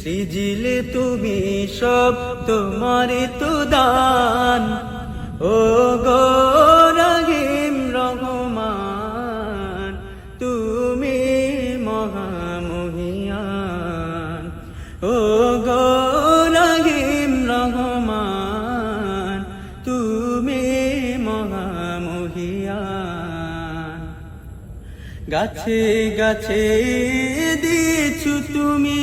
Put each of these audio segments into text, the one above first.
সৃজিলে তুমি সব তোমারে তো দান। ও গো রহিম রহমান, তুমি মহামহিয়ান। ও গো রহিম রহমান, তুমি মহামহিয়ান। গাছে গাছে দিয়েছু তুমি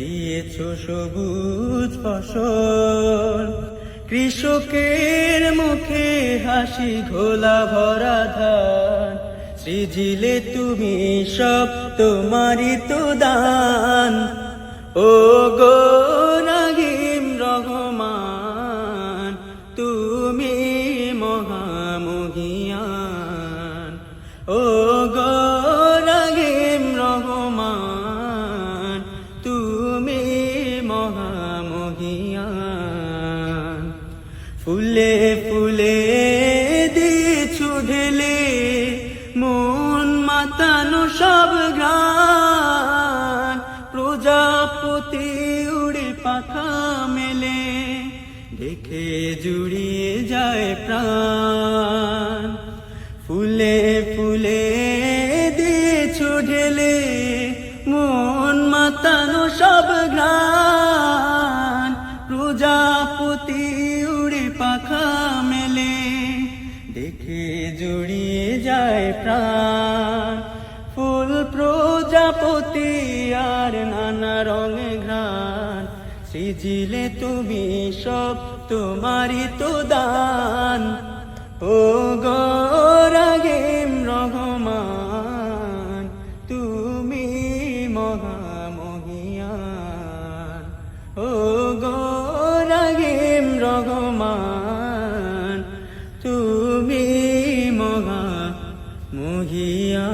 দিয়েছ সবুজ ফসল। কৃষকের মুখে হাসি ঘোলা ভরা ধান। সৃজিলে তুমি সব তোমারই তো দান। ও গো ফুলে ফুলে দিছু ঢেলে, মন মাতানো সব গান প্রজাপতি উড়ে পাখা মেলে দেখে জুড়িয়ে যায় প্রাণ। ফুলে ফুলে দিছু ঢেলে, মন মাতানো সব গান প্রজাপতি জুড়িয়ে যায় প্রাণ। ফুল প্রজাপতি আর নানা রঙে ঘ্রাণ। সৃজিলে তুমি সব, তোমারই তো দান। ও গরাগেম রহমান, তুমি মহামহিয়ান ও গরাগেম রহমান। দিয়া